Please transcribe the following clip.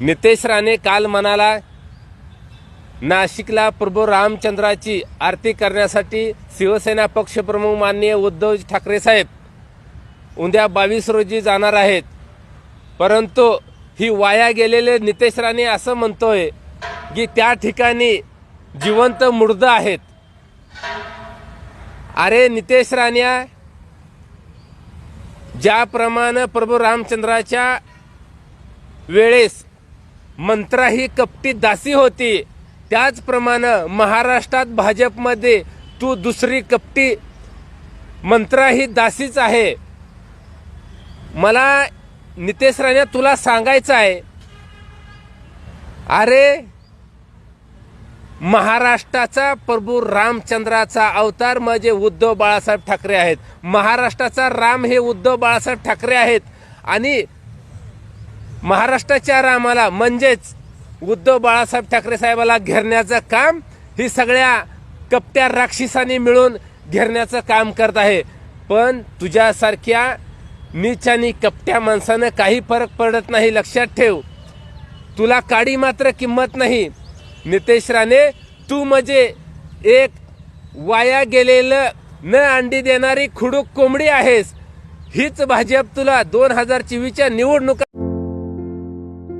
नितेश राणे काल म्हणाला नाशिकला प्रभू रामचंद्राची आरती करण्यासाठी शिवसेना पक्षप्रमुख माननीय उद्धव ठाकरे साहेब उद्या बावीस रोजी जाणार आहेत. परंतु ही वाया गेलेले नितेश राणे असं म्हणतोय की त्या ठिकाणी जिवंत मृद आहेत. अरे नितेश राण्या ज्याप्रमाणे प्रभू रामचंद्राच्या वेळेस मंत्रा ही कपटी दासी होती. त्याचप्रमाणे महाराष्ट्रात भाजपमध्ये तू दुसरी कपटी मंत्रा ही दासीच आहे. मला नितेश राणे तुला सांगायचं आहे. अरे महाराष्ट्राचा प्रभू रामचंद्राचा अवतार म्हणजे उद्धव बाळासाहेब ठाकरे आहेत. महाराष्ट्राचा राम हे उद्धव बाळासाहेब ठाकरे आहेत. आणि महाराष्ट्राच्या रामाला म्हणजेच उद्धव बाळासाहेब ठाकरे साहेबाला घेरण्याचं काम ही सगळ्या कपट्या राक्षसांनी मिळून घेरण्याचं काम करत आहे. पण तुझ्यासारख्या नीच आणि कपट्या माणसानं काही फरक पडत नाही लक्षात ठेव. तुला काडी मात्र किंमत नाही. नितेश राणे तू म्हणजे एक वाया गेलेलं न अंडी देणारी खुडूक कोंबडी आहेस. हीच भाजप तुला दोन हजार चोवीसच्या निवडणुका